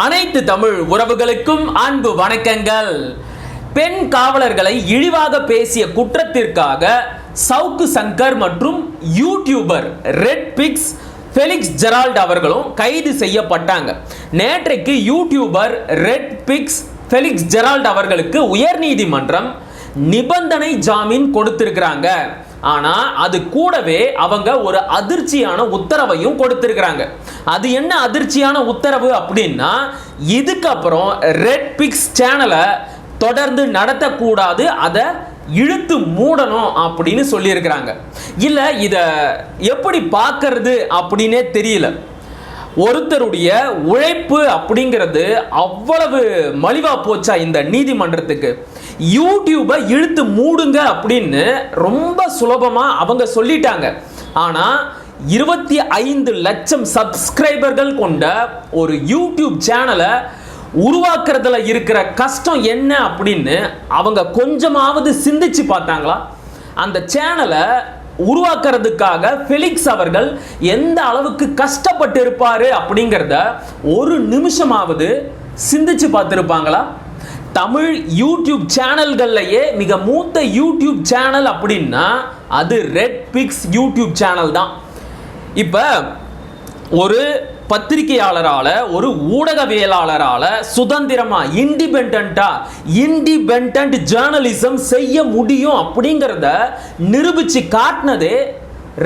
அனைத்து தமிழ் உறவுகளுக்கும் அன்பு வணக்கங்கள். பெண் காவலர்களை இழிவாக பேசிய குற்றத்திற்காக சவுக்கு சங்கர் மற்றும் YouTuber Red Pix Felix Gerald அவர்களும் கைது செய்யப்பட்டாங்க. நேற்றைக்கு YouTuber Red Pix Felix Gerald அவர்களுக்கு உயர்நீதிமன்றம் நிபந்தனை ஜாமீன் கொடுத்திருக்கிறாங்க. ஆனா அது கூடவே அவங்க ஒரு அதிர்ச்சியான உத்தரவையும் கொடுத்திருக்கிறாங்க. அது என்ன அதிர்ச்சியான உத்தரவு அப்படின்னா இதுக்கப்புறம் ரெட் பிக்ஸ் சேனலை தொடர்ந்து நடத்தக்கூடாது அதை இழுத்து மூடணும் அப்படின்னு சொல்லியிருக்கிறாங்க. இல்லை இதை எப்படி பார்க்கறது அப்படின்னே தெரியல. ஒருத்தருடைய உழைப்பு அப்படிங்கிறது அவ்வளவு மலிவாக போச்சா இந்த நீதிமன்றத்துக்கு. யூடியூபை இழுத்து மூடுங்க அப்படின்னு ரொம்ப சுலபமாக அவங்க சொல்லிட்டாங்க. ஆனால் இருபத்தி ஐந்து லட்சம் சப்ஸ்கிரைபர்கள் கொண்ட ஒரு யூடியூப் சேனலை உருவாக்குறதுல இருக்கிற கஷ்டம் என்ன அப்படின்னு அவங்க கொஞ்சமாவது சிந்திச்சு பார்த்தாங்களா? அந்த சேனலை உருவாக்குறதுக்காக ஃபெலிக்ஸ் அவர்கள் எந்த அளவுக்கு கஷ்டப்பட்டு இருப்பாரு அப்படிங்கிறத ஒரு நிமிஷமாவது சிந்திச்சு பார்த்துருப்பாங்களா? தமிழ் யூடியூப் சேனல்கள்லையே மிக மூத்த யூடியூப் சேனல் அப்படின்னா அது ரெட் பிக்ஸ் யூடியூப் சேனல் தான். இப்போ ஒரு பத்திரிகையாளரால் ஒரு ஊடகவியலாளரால் சுதந்திரமா இண்டிபெண்டா இண்டிபெண்ட் ஜேர்னலிசம் செய்ய முடியும் அப்படிங்கிறத நிரூபிச்சு காட்டினதே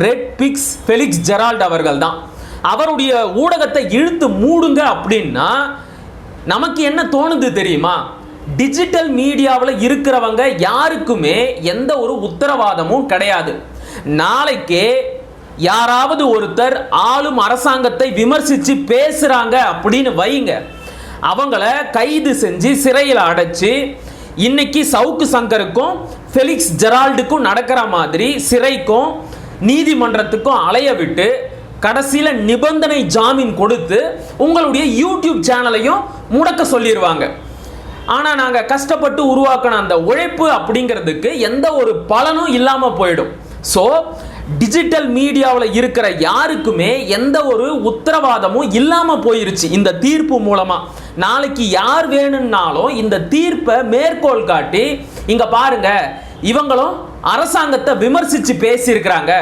ரெட் பிக்ஸ் ஃபெலிக்ஸ் ஜெரால்ட் அவர்கள் தான். அவருடைய ஊடகத்தை இழுத்து மூடுங்க அப்படின்னா நமக்கு என்ன தோணுது தெரியுமா? டிஜிட்டல் மீடியாவில் இருக்கிறவங்க யாருக்குமே எந்த ஒரு உத்தரவாதமும் கிடையாது. நாளைக்கே யாராவது ஒருத்தர் ஆளும் அரசாங்கத்தை விமர்சித்து பேசுகிறாங்க அப்படின்னு வைங்க. அவங்கள கைது செஞ்சு சிறையில் அடைச்சி இன்னைக்கு சவுக்கு சங்கருக்கும் ஃபெலிக்ஸ் ஜெரால்டுக்கும் நடக்கிற மாதிரி சிறைக்கும் நீதிமன்றத்துக்கும் அலைய விட்டு கடைசியில் நிபந்தனை ஜாமீன் கொடுத்து உங்களுடைய யூடியூப் சேனலையும் முடக்க சொல்லிடுவாங்க ஆனால் நாங்கள் கஷ்டப்பட்டு உருவாக்கின அந்த உழைப்பு அப்படிங்கிறதுக்கு எந்த ஒரு பலனும் இல்லாமல் போயிடும். ஸோ டிஜிட்டல் மீடியாவில் இருக்கிற யாருக்குமே எந்த ஒரு உத்தரவாதமும் இல்லாமல் போயிருச்சு இந்த தீர்ப்பு மூலமாக நாளைக்கு யார் வேணும்னாலும் இந்த தீர்ப்பை மேற்கோள் காட்டி இங்கே பாருங்க இவங்களும் அரசாங்கத்தை விமர்சித்து பேசியிருக்கிறாங்க.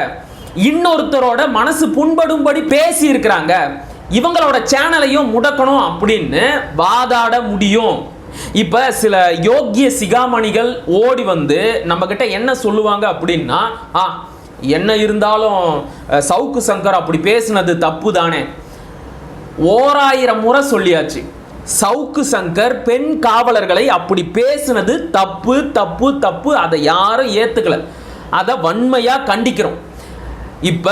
இன்னொருத்தரோட மனசு புண்படும்படி பேசியிருக்கிறாங்க. இவங்களோட சேனலையும் முடக்கணும் அப்படின்னு வாதாட முடியும். இப்ப சில யோக்கிய சிகாமணிகள் ஓடி வந்து நம்ம கிட்ட என்ன சொல்லுவாங்க அப்படின்னா ஆ என்ன இருந்தாலும் சவுக்கு சங்கர் அப்படி பேசினது தப்பு தானே? ஓராயிரம் முறை சொல்லியாச்சு. சவுக்கு சங்கர் பெண் காவலர்களை அப்படி பேசினது தப்பு தப்பு தப்பு அதை யாரும் ஏத்துக்கல. அதை வன்மையா கண்டிக்கிறோம். இப்ப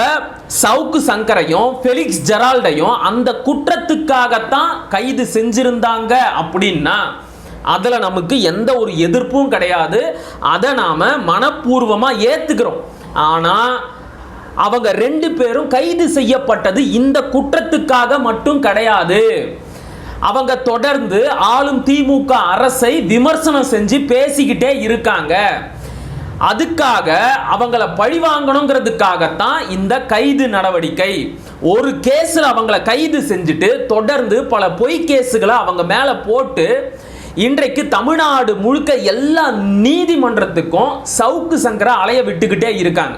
சவுக்கு சங்கரையும் ஃபெலிக்ஸ் ஜெரால்டையும் அந்த குற்றத்துக்காகத்தான் கைது செஞ்சிருந்தாங்க அப்படின்னா அதில் நமக்கு எந்த ஒரு எதிர்ப்பும் கிடையாது. அதை நாம் மனப்பூர்வமாக ஏற்றுக்கிறோம் ஆனால் அவங்க ரெண்டு பேரும் கைது செய்யப்பட்டது இந்த குற்றத்துக்காக மட்டும் கிடையாது. அவங்க தொடர்ந்து ஆளும் திமுக அரசை விமர்சனம் செஞ்சு பேசிக்கிட்டே இருக்காங்க. அதுக்காக அவங்கள பழி வாங்கணுங்கிறதுக்காகத்தான் இந்த கைது நடவடிக்கை. ஒரு கேஸில் அவங்கள கைது செஞ்சுட்டு தொடர்ந்து பல பொய் கேஸுகளை அவங்க மேலே போட்டு இன்றைக்கு தமிழ்நாடு முழுக்க எல்லா நீதிமன்றத்துக்கும் சவுக்கு சங்கரை அலைய விட்டுக்கிட்டே இருக்காங்க.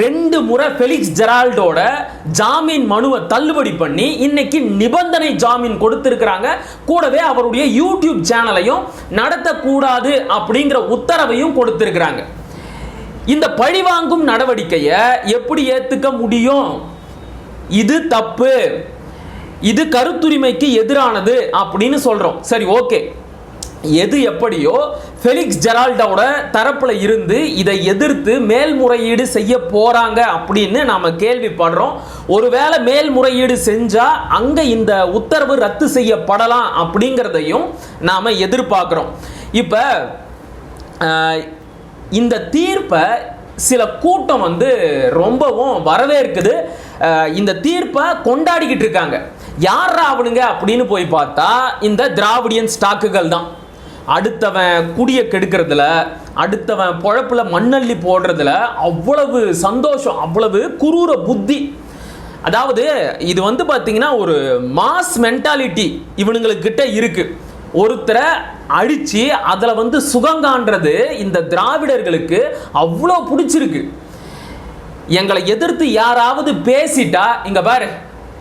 ரெண்டு முறை ஃபெலிக்ஸ் ஜெரால்டோட ஜாமீன் மனுவை தள்ளுபடி பண்ணி இன்னைக்கு நிபந்தனை ஜாமீன் கொடுத்திருக்கிறாங்க. கூடவே அவருடைய யூடியூப் சேனலையும் நடத்தக்கூடாது அப்படிங்கிற உத்தரவையும் கொடுத்திருக்கிறாங்க. இந்த பழிவாங்கும் நடவடிக்கையை எப்படி ஏத்துக்க முடியும்? இது தப்பு. இது கருத்துரிமைக்கு எதிரானது அப்படின்னு சொல்றோம். சரி ஓகே. எது எப்படியோ ஃபெலிக்ஸ் ஜெரால்டோட தரப்பில் இருந்து இதை எதிர்த்து மேல்முறையீடு செய்ய போகிறாங்க அப்படின்னு நாம் கேள்விப்படுறோம். ஒருவேளை மேல்முறையீடு செஞ்சால் அங்கே இந்த உத்தரவு ரத்து செய்யப்படலாம் அப்படிங்கிறதையும் நாம் எதிர்பார்க்குறோம். இப்போ இந்த தீர்ப்பை சில கூட்டம் வந்து ரொம்பவும் வரவேற்குது. இந்த தீர்ப்பை கொண்டாடிக்கிட்டு இருக்காங்க. யார் ராவணுங்க அப்படின்னு போய் பார்த்தா இந்த திராவிடியன் ஸ்டாக்குகள் தான். அடுத்தவன் குடியை கெடுக்கிறதுல அடுத்தவன் பொழப்பில் மண்ணள்ளி போடுறதுல அவ்வளவு சந்தோஷம் அவ்வளவு குரூர புத்தி. அதாவது இது வந்து பார்த்தீங்கன்னா ஒரு மாஸ் மென்டாலிட்டி இவனுங்களுக்கிட்ட இருக்குது ஒருத்தரை அழித்து அதில் வந்து சுகங்கான்றது இந்த திராவிடர்களுக்கு அவ்வளோ பிடிச்சிருக்கு. எங்களை எதிர்த்து யாராவது பேசிட்டா இங்கே பாரு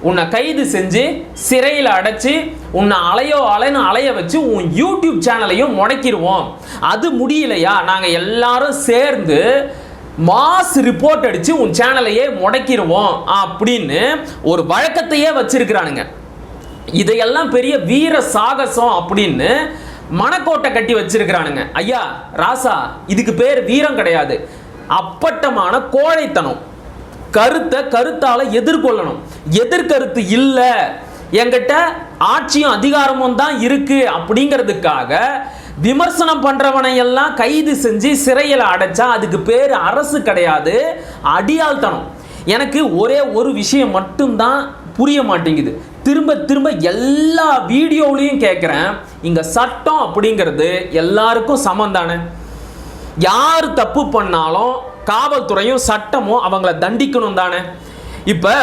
உன்னை கைது செஞ்சு சிறையில் அடைச்சி உன்னை அலையோ அலைன்னு அலைய வச்சு உன் யூடியூப் சேனலையும் முடக்கிடுவோம். அது முடியலையா? நாங்கள் எல்லாரும் சேர்ந்து மாஸ் ரிப்போர்ட் அடித்து உன் சேனலையே முடக்கிடுவோம் அப்படின்னு ஒரு வழக்கத்தையே வச்சிருக்கிறானுங்க. இதையெல்லாம் பெரிய வீர சாகசம் அப்படின்னு மனக்கோட்டை கட்டி வச்சிருக்கிறானுங்க. ஐயா ராசா இதுக்கு பேர் வீரம் கிடையாது. அப்பட்டமான கோழைத்தனம். கருத்தை கருத்தால எதிர்கொள்ளணும். எதிர்கருத்து இல்ல. என்கிட்ட ஆட்சியும் அதிகாரமும் தான் இருக்கு அப்படிங்கிறதுக்காக விமர்சனம் பண்றவனை எல்லாம் கைது செஞ்சு சிறையில் அடைச்சா அதுக்கு பேர் அரசு கிடையாது அடியாள்தனம். எனக்கு ஒரே ஒரு விஷயம் மட்டும்தான் புரிய மாட்டேங்குது. திரும்ப திரும்ப எல்லா வீடியோவிலையும் கேட்குறேன் இங்கே சட்டம் அப்படிங்கிறது எல்லாருக்கும் சமம் தானே? யார் தப்பு பண்ணாலும் காவல்துறையும் சட்டமும் அவங்கள தண்டிக்கணும் தானே? இப்போ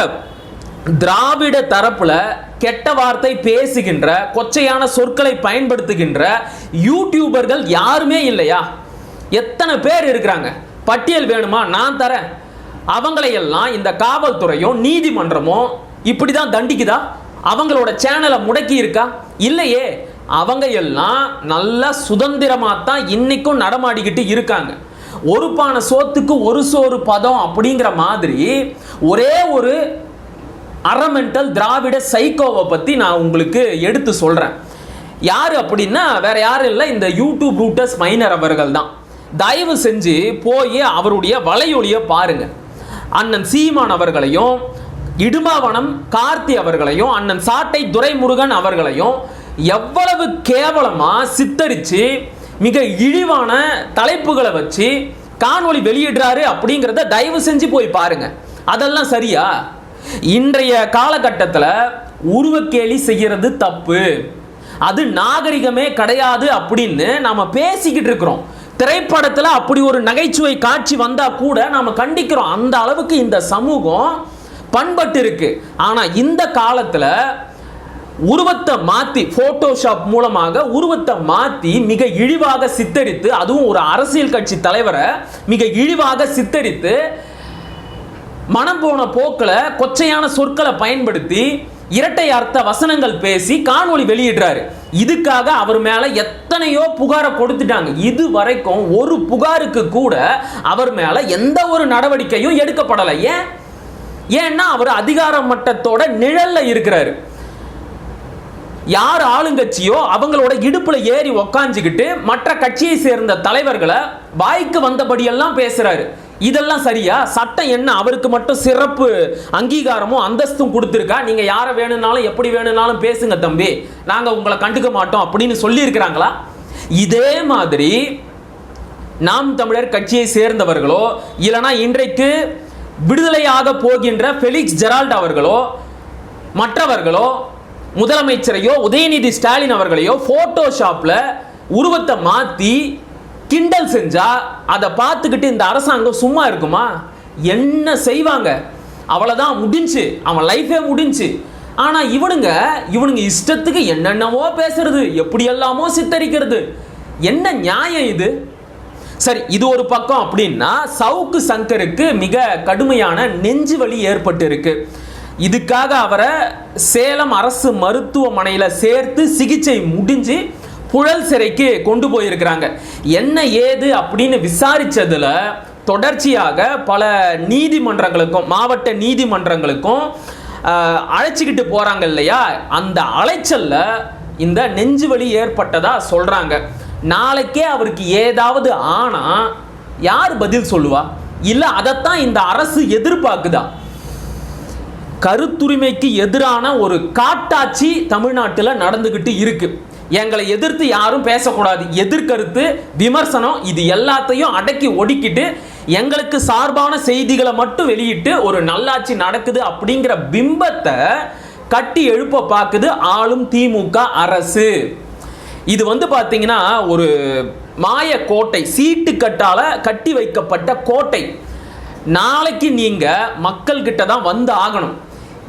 திராவிட தரப்புல கெட்ட வார்த்தை பேசுகின்ற கொச்சையான சொற்களை பயன்படுத்துகின்ற யூடியூபர்கள் யாருமே இல்லையா? எத்தனை பேர் இருக்கிறாங்க? பட்டியல் வேணுமா? நான் தரேன். அவங்களையெல்லாம் இந்த காவல்துறையும் நீதிமன்றமும் இப்படி தான் தண்டிக்குதா? அவங்களோட சேனலை முடக்கி இருக்கா? இல்லையே. அவங்க எல்லாம் நல்லா சுதந்திரமாக தான் இன்னைக்கும் நடமாடிக்கிட்டு இருக்காங்க. ஒரு பானை சோத்துக்கு ஒரு சோறு பதம் அப்படிங்கிற மாதிரி ஒரே ஒரு அரமெண்டல் திராவிட சைக்கோவை பற்றி நான் உங்களுக்கு எடுத்து சொல்கிறேன் யார் அப்படின்னா வேற யாரும் இல்லை இந்த யூடியூப் ரூட்டர்ஸ் மைனர் அவர்கள் தான். தயவு செஞ்சு போய் அவருடைய வலையொலியை பாருங்க. அண்ணன் சீமான் அவர்களையும் இடுமாவனம் கார்த்தி அவர்களையும் அண்ணன் சாட்டை துரைமுருகன் அவர்களையும் எவ்வளவு கேவலமாக சித்தரித்து மிக இழிவான தலைப்புகளை வச்சு காணொளி வெளியிடுறாரு அப்படிங்கிறத தயவு செஞ்சு போய் பாருங்க. அதெல்லாம் சரியா? இன்றைய காலகட்டத்தில் உருவக்கேலி செய்கிறது தப்பு. அது நாகரிகமே கிடையாது அப்படின்னு நாம் பேசிக்கிட்டு இருக்கிறோம். திரைப்படத்தில் அப்படி ஒரு நகைச்சுவை காட்சி வந்தால் கூட நாம் கண்டிக்கிறோம். அந்த அளவுக்கு இந்த சமூகம் பண்பட்டு இருக்கு. ஆனால் இந்த காலத்தில் உருவத்தை மாத்தி போட்டோஷாப் மூலமாக உருவத்தை மாத்தி மிக இழிவாக சித்தரித்து அதுவும் ஒரு அரசியல் கட்சி தலைவரை மிக இழிவாக சித்தரித்து மனம் போன போக்கில் கொச்சையான சொற்களை பயன்படுத்தி இரட்டை அர்த்த வசனங்கள் பேசி காணொளி வெளியிடுறாரு. இதுக்காக அவர் மேல எத்தனையோ புகாரை கொடுத்துட்டாங்க. இது வரைக்கும் ஒரு புகாருக்கு கூட அவர் மேல எந்த ஒரு நடவடிக்கையும் எடுக்கப்படலை. ஏன்? ஏன்னா அவர் அதிகார மட்டத்தோட நிழல்ல இருக்கிறாரு. யார் ஆளுங்கட்சியோ அவங்களோட இடுப்புல ஏறி உக்காஞ்சிக்கிட்டு மற்ற கட்சியை சேர்ந்த தலைவர்களை வாய்க்கு வந்தபடியெல்லாம் பேசுறாரு. இதெல்லாம் சரியா? சட்டம் என்ன? அவருக்கு மட்டும் சிறப்பு அங்கீகாரமும் அந்தஸ்தும் கொடுத்துருக்கா? நீங்க யாரை வேணும்னாலும் எப்படி வேணும்னாலும் பேசுங்க தம்பி. நாங்க உங்களை கண்டுக்க மாட்டோம் அப்படின்னு சொல்லியிருக்கிறாங்களா? இதே மாதிரி நாம் தமிழர் கட்சியை சேர்ந்தவர்களோ இல்லைனா இன்றைக்கு விடுதலையாக போகின்ற ஃபெலிக்ஸ் ஜெரால்ட் அவர்களோ மற்றவர்களோ முதலமைச்சரையோ உதயநிதி ஸ்டாலின் அவர்களையோ ஃபோட்டோஷாப்பில் உருவத்தை மாற்றி கிண்டல் செஞ்சால் அதை பார்த்துக்கிட்டு இந்த அரசாங்கம் சும்மா இருக்குமா? என்ன செய்வாங்க? அவ்வளோதான் முடிஞ்சு. அவன் லைஃபே முடிஞ்சு. ஆனால் இவனுங்க இவனுங்க இஷ்டத்துக்கு என்னென்னவோ பேசுறது எப்படி எல்லாமோ சித்தரிக்கிறது. என்ன நியாயம் இது? சரி இது ஒரு பக்கம் அப்படின்னா சவுக்கு சங்கருக்கு மிக கடுமையான நெஞ்சு வலி ஏற்பட்டு இருக்குது இதுக்காக அவரை சேலம் அரசு மருத்துவமனையில் சேர்த்து சிகிச்சை முடிஞ்சு புழல் சிறைக்கு கொண்டு போயிருக்கிறாங்க. என்ன ஏது அப்படின்னு விசாரித்ததில் தொடர்ச்சியாக பல நீதிமன்றங்களுக்கும் மாவட்ட நீதிமன்றங்களுக்கும் அழைச்சிக்கிட்டு போகிறாங்க இல்லையா? அந்த அலைச்சலில் இந்த நெஞ்சு வலி ஏற்பட்டதா சொல்கிறாங்க நாளைக்கே அவருக்கு ஏதாவது ஆனால் யார் பதில் சொல்லுவா? இல்லை அதைத்தான் இந்த அரசு எதிர்பார்க்குதா? கருத்துரிமைக்கு எதிரான ஒரு காட்டாட்சி தமிழ்நாட்டில் நடந்துக்கிட்டு இருக்கு. எங்களை எதிர்த்து யாரும் பேசக்கூடாது. எதிர்கருத்து விமர்சனம் இது எல்லாத்தையும் அடக்கி ஒடுக்கிட்டு எங்களுக்கு சார்பான செய்திகளை மட்டும் வெளியிட்டு ஒரு நல்லாட்சி நடக்குது அப்படிங்கிற பிம்பத்தை கட்டி எழுப்ப பார்க்குது ஆளும் திமுக அரசு. இது வந்து பார்த்தீங்கன்னா ஒரு மாய கோட்டை சீட்டு கட்டால கட்டி வைக்கப்பட்ட கோட்டை. நாளைக்கு நீங்க மக்கள்கிட்ட தான் வந்து ஆகணும்.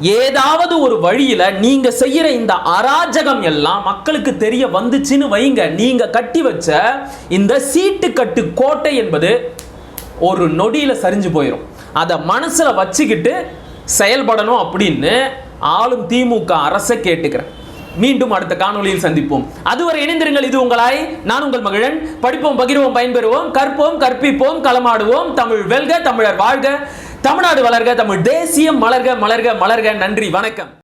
ஏதாவது ஒரு வழியில நீங்க செய்யற இந்த அராஜகம் எல்லாம் மக்களுக்கு தெரிய வந்துச்சுன்னு வைங்க. நீங்க கட்டி வச்ச இந்த சீட்டு கட்டு கோட்டை என்பது ஒரு நொடியில சரிஞ்சு போயிடும் அதை மனசுல வச்சுக்கிட்டு செயல்படணும் அப்படின்னு ஆளும் திமுக அரசை கேட்டுக்கிறேன். மீண்டும் அடுத்த காணொலியில் சந்திப்போம். அதுவரை இணைந்திருங்கள். இது உங்களாய். நான் உங்கள் மகிழன். படிப்போம் பகிர்வோம் பயன்பெறுவோம். கற்போம் கற்பிப்போம் களமாடுவோம். தமிழ் வெல்க தமிழர் வாழ்க. தமிழ்நாடு வளர்க தமிழ் தேசியம் மலர்க மலர்க மலர்க. நன்றி வணக்கம்.